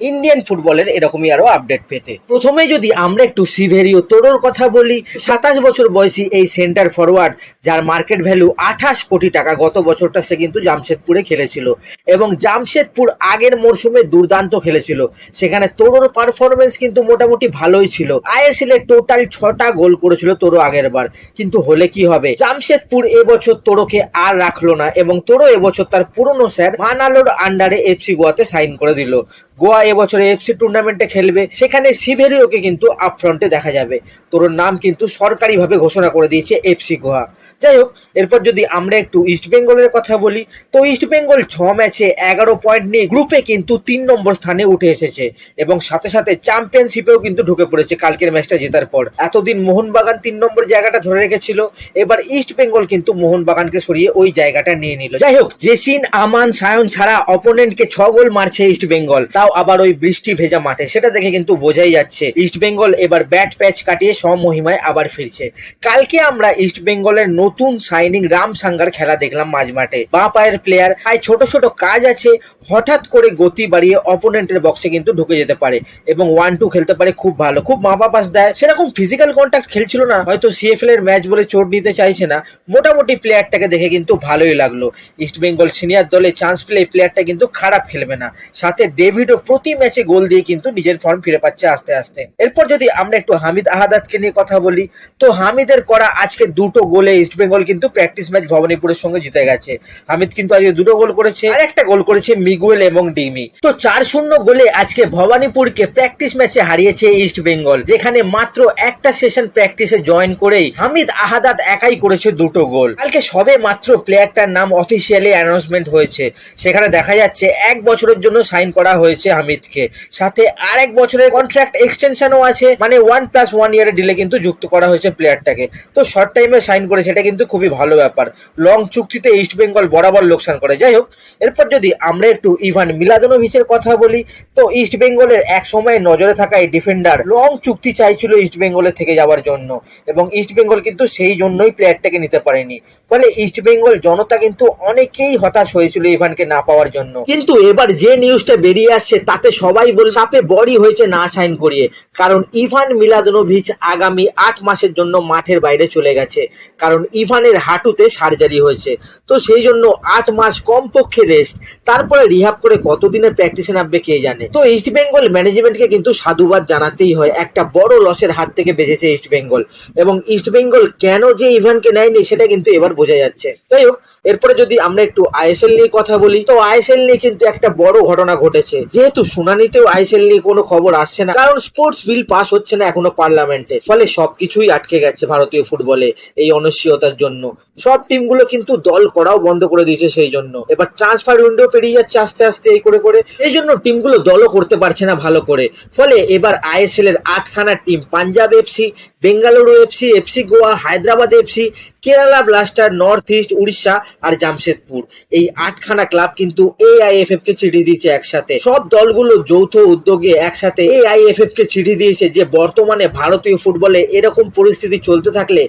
Indian ফুটবলের এরকমই আরও আপডেট পেতে। প্রথমে যদি আমরা একটু সিভেরিও তোরোর কথা বলি, সাতাশ বছর বয়সী এই সেন্টার ফরওয়ার্ড যার মার্কেট ভ্যালু আঠাশ কোটি টাকা, গত বছরটা সে কিন্তু জামশেদপুরে খেলেছিল। এবং জামশেদপুর আগের মরশুমে দুর্দান্ত খেলেছিল। সেখানে তোরোর পারফরমেন্স কিন্তু মোটামুটি ভালোই ছিল। আইএসএল এর টোটাল ছটা গোল করেছিল তোরো আগের বার কিন্তু হলে কি হবে? জামশেদপুর এবছর তোরোকে আর রাখল না এবং তোরো এবছর তার পুরনো স্যার মানালোর আন্ডারে এফসি গোয়াতে সাইন করে দিল। গোয়া এবছরে এফসি টুর্নামেন্টে খেলবে। সেখানে সিভেরিওকে কিন্তু আপফ্রন্টে দেখা যাবে। তোর নাম কিন্তু সরকারিভাবে ঘোষণা করে দিয়েছে এফসি গোয়া। যাই হোক, এরপর যদি আমরা একটু ইস্ট বেঙ্গলের কথা বলি, তো ইস্ট বেঙ্গল ছ ম্যাচে এগারো পয়েন্ট নিয়ে গ্রুপে কিন্তু তিন নম্বর স্থানে উঠে এসেছে এবং সাথে সাথে চ্যাম্পিয়নশিপেও কিন্তু ঢুকে পড়েছে কালকের ম্যাচটা জেতার পর। এতদিন মোহনবাগান তিন নম্বর জায়গাটা ধরে রেখেছিল, এবার ইস্ট বেঙ্গল কিন্তু মোহনবাগানকে সরিয়ে ওই জায়গাটা নিয়ে নিল। যাই হোক, জেসিন, আমান, সায়ন ছাড়া অপোনেন্টকে ছ গোল মারছে ইস্ট বেঙ্গল তাও আবার ওই বৃষ্টি ভেজা মাঠে। সেটা দেখে কিন্তু বোঝাই যাচ্ছে ইস্ট বেঙ্গল এবার ব্যাট প্যাচ কাটিয়ে সমহিমায় আবার ফিরছে। কালকে আমরা ইস্ট বেঙ্গলের নতুন সাইনিং রাম সাঙ্গার খেলা দেখলাম মাঝ মাঠে। বা পায়ের প্লেয়ার তাই ছোট ছোট কাজ আছে, হঠাৎ করে গতি বাড়িয়ে অপোনেন্টের বক্সে কিন্তু ঢুকে যেতে পারে এবং ওয়ান টু খেলতে পারে খুব ভালো। খুব মাপা পাস দেয়। সেরকম ফিজিক্যাল কন্ট্যাক্ট খেলছিল না, হয়তো সিএফএল এর ম্যাচ বলে চোট নিতে চাইছে না। মোটামুটি প্লেয়ারটাকে দেখে কিন্তু ভালোই লাগল। ইস্ট বেঙ্গল সিনিয়র দলে চান্স পেলে প্লেয়ারটা কিন্তু খারাপ খেলবে না। সাথে ডেভিডও প্রতি ম্যাচে গোল দিয়ে কিন্তু নিজের ফর্ম ফিরে পাচ্ছে আস্তে আস্তে। এরপর যদি আমরা একটু হামিদ আহাদাতকে নিয়ে কথা বলি, তো হামিদের করা আজকে দুটো গোলে ইস্ট বেঙ্গল কিন্তু প্র্যাকটিস ম্যাচ ভবানীপুরের সঙ্গে জিতে গেছে। হামিদ কিন্তু আজকে দুটো গোল করেছে, আর একটা গোল করেছে মিগুয়েল এবং ডিমি। তো চার শূন্য গোলে আজকে ভবানীপুরকে প্র্যাকটিস ম্যাচে হারিয়েছে ইস্ট বেঙ্গল যেখানে মাত্র একটা সেশন প্র্যাকটিসে জয়েন করেই হামিদ আহাদাত একাই করেছে দুটো গোল। কালকে সবে মাত্র প্লেয়ারটার নাম অফিসিয়ালি অ্যানাউন্সমেন্ট হয়েছে। সেখানে দেখা যাচ্ছে এক বছরের জন্য সাইন করা হয়েছে। হামিদকে। সাথে আর এক বছরের কন্ট্রাক্ট এক্সটেনশনও আছে। মানে ওয়ান প্লাস ওয়ান ইয়ারের ডিলে কিন্তু যুক্ত করা হয়েছে প্লেয়ারটাকে তো শর্ট টাইমে সাইন করে, সেটা কিন্তু খুবই ভালো ব্যাপার। লং চুক্তিতে ইস্ট বেঙ্গল বরাবর লোকসান করে। যাই হোক, এরপর যদি আমরা একটু ইভান মিলাদনোভিচের কথা বলি, তো ইস্ট বেঙ্গলের এক সময় নজরে থাকা এই ডিফেন্ডার লং চুক্তি চাইছিল ইস্ট বেঙ্গলের থেকে যাওয়ার জন্য। এবং ইস্ট বেঙ্গল কিন্তু সেই জন্যই প্লেয়ারটাকে নিতে পারেনি। ফলে ইস্ট বেঙ্গল জনতা কিন্তু অনেকেই হতাশ হয়েছিল ইভানকে না পাওয়ার জন্য। কিন্তু এবার যে নিউজটা বেরিয়ে আসছে তাতে সবাই বল সাপে বড়ি হয়েছে না সাইন করিয়ে। কারণ ইভান মিলাদনোভিচ আগামী আট মাসের জন্য মাঠের বাইরে চলে গেছে। কারণ ইভানের হাঁটুতে সার্জারি হয়েছে। তো সেই জন্য আট মাস কমপক্ষে রেস্ট তারপরে রিহাব করে কতদিনের প্র্যাকটিসে নামবে কে জানে? তো ইস্ট বেঙ্গল ম্যানেজমেন্টকে কিন্তু সাধুবাদ জানাতেই হয়, একটা বড় লসের হাত থেকে বেঁচেছে ইস্ট বেঙ্গল এবং ইস্ট বেঙ্গল কেন যে ইভানকে নেয়নি, সেটা কিন্তু এবার বোঝা যাচ্ছে। যাই হোক, এরপরে যদি আমরা একটু আইএসএল নিয়ে কথা বলি, তো আইএসএল নিয়ে কিন্তু একটা বড় ঘটনা ঘটেছে। যেহেতু শুনানিতেও আইএসএল নিয়ে কোনো খবর আসছে না, কারণ স্পোর্টস বিল পাস হচ্ছে না এখনও পার্লামেন্টে ফলে সবকিছুই আটকে গেছে ভারতীয় ফুটবলে এই অনিশ্চয়তার জন্য। সব টিমগুলো কিন্তু দল করাও বন্ধ করে দিয়েছে সেই জন্য। এবার ট্রান্সফার উইন্ডো পেরিয়ে যাচ্ছে আস্তে আস্তে এই করে করে। এই জন্য টিমগুলো দলও করতে পারছে না ভালো করে। ফলে এবার আইএসএল এর আটখানা team Punjab FC, Bengaluru FC FC Goa, Hyderabad FC, Kerala Blaster North East Orissa আর জামশেদপুর। এই আটখানা ক্লাব কিন্তু এআইএফএফ কে চিঠি দিয়েছে একসাথে। সব দলগুলো যৌথ উদ্যোগে একসাথে এআইএফএফ কে চিঠি দিয়েছে যে বর্তমানে ভারতীয় ফুটবলে এরকম পরিস্থিতি চলতে থাকলে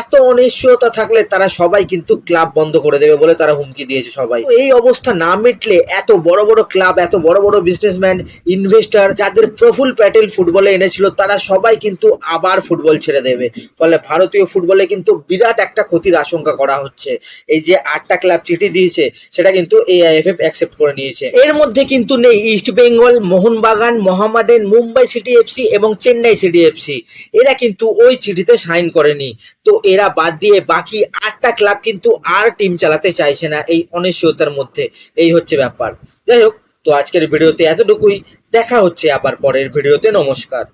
এত অনিশ্চয়তা থাকলে তারা সবাই কিন্তু ক্লাব বন্ধ করে দেবে বলে তারা হুমকি দিয়েছে সবাই। এই অবস্থা না মিটলে এত বড় বড় ক্লাব, এত বড় বড় বিজনেসম্যান ইনভেস্টর যাদের প্রফুল প্যাটেল ফুটবলে এনেছিল তারা সবাই কিন্তু আবার ফুটবল ছেড়ে দেবে। ফলে ভারতীয় ফুটবলে কিন্তু বিরাট একটা ক্ষতির আশঙ্কা করা হচ্ছে। এই যে আটটা ক্লাব চিঠি দিয়েছে, সেটা কিন্তু এআইএফএফ অ্যাকসেপ্ট করে নিয়েছে। এর মধ্যে কিন্তু নেই East Bengal, Mohun Bagan, Mohammedan, Mumbai City FC এবং চেন্নাই সিটি এফসি। এরা কিন্তু ওই চিঠিতে সাইন করেনি। তো এরা বাদ দিয়ে বাকি আটটা ক্লাব কিন্তু আর টিম চালাতে চাইছে না এই অনিশ্চয়তার মধ্যে। এই হচ্ছে ব্যাপার। যাই হোক, তো আজকের ভিডিওতে এতটুকুই। দেখা হচ্ছে আবার পরের ভিডিওতে। নমস্কার।